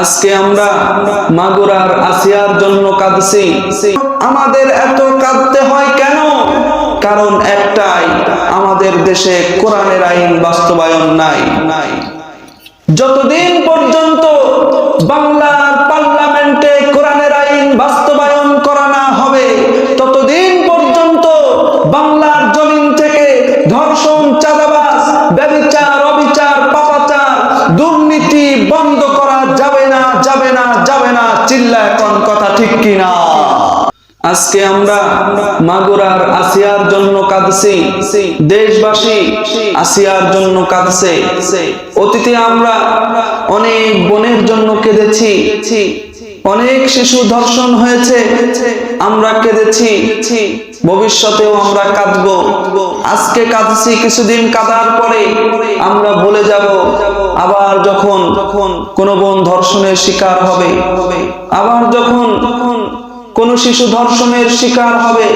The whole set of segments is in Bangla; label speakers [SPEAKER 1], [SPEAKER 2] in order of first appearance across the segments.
[SPEAKER 1] আজকে আমরা মাগুরার আসিয়ার জন্য কাঁদছি। আমাদের এত কাঁদতে হয় কেন? কারণ একটাই, আমাদের দেশে কোরআনের আইন বাস্তবায়ন নাই। নাই যতদিন পর্যন্ত বাংলার পার্লামেন্টে কোরআনের আইন বাস্তবায়ন করা না হবে, ততদিন পর্যন্ত বাংলার জমিন থেকে ধর্ষণ, চাঁদাবাজ, ব্যবিচার, অবিচার, পাপাচার, দুর্নীতি বন্ধ যাবে না যাবে না যাবে না। চিল্লা এখন কথা ঠিক কিনা? আজকে আমরা মাগুরার আসিয়ার জন্য কাঁদছি। দেশবাসী আসিয়ার জন্য কাঁদছে। অতীতে আমরা অনেক বোনের জন্য কেঁদেছি। অনেক শিশু ধর্ষণ হয়েছে, আমরা কেঁদেছি। ভবিষ্যতেও আমরা কাঁদবো। আজকে কাঁদছি, কিছুদিন কাঁদার পরে আমরা বলে যাব যখন কোন বোন ধর্ষণের শিকার হবে, আবার যখন কোন শিশু ধর্ষণের শিকার হবে,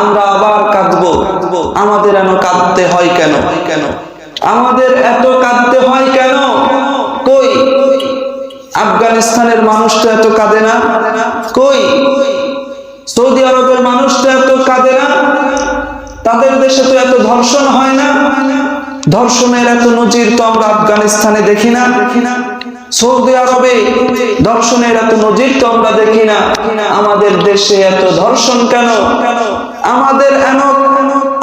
[SPEAKER 1] আমরা আবার কাঁদবো। আমাদের এন কাঁদতে হয় কেন? কেন আমাদের এত কাঁদতে হয় কেন? কই? আফগানিস্তানের মানুষটা এত কাঁদে না। কই? সৌদি আরবের মানুষটা এত কাঁদে না। তাদের দেশে তো এত ধর্ষণ হয় না। ধর্ষণের এত নজির তো আমরা আফগানিস্তানে দেখি না। দেখি না সৌদি আরবে ধর্ষণের এত নজির তো আমরা দেখি না। আমাদের দেশে এত ধর্ষণ কেন? আমাদের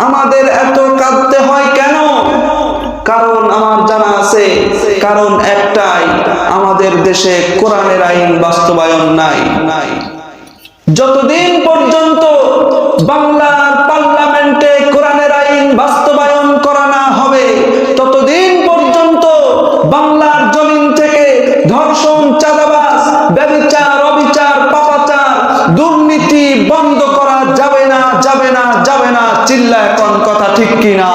[SPEAKER 1] আমাদের এত কাঁদতে হয় কেন? কারণ আমার জানা আছে, কারণ একটাই, আমাদের দেশে কোরআনের আইন বাস্তবায়ন নাই নাই। যতদিন পর্যন্ত দুর্নীতি বন্ধ করা যাবে না যাবে না যাবে না চিল্লা এখন কথা ঠিক কিনা?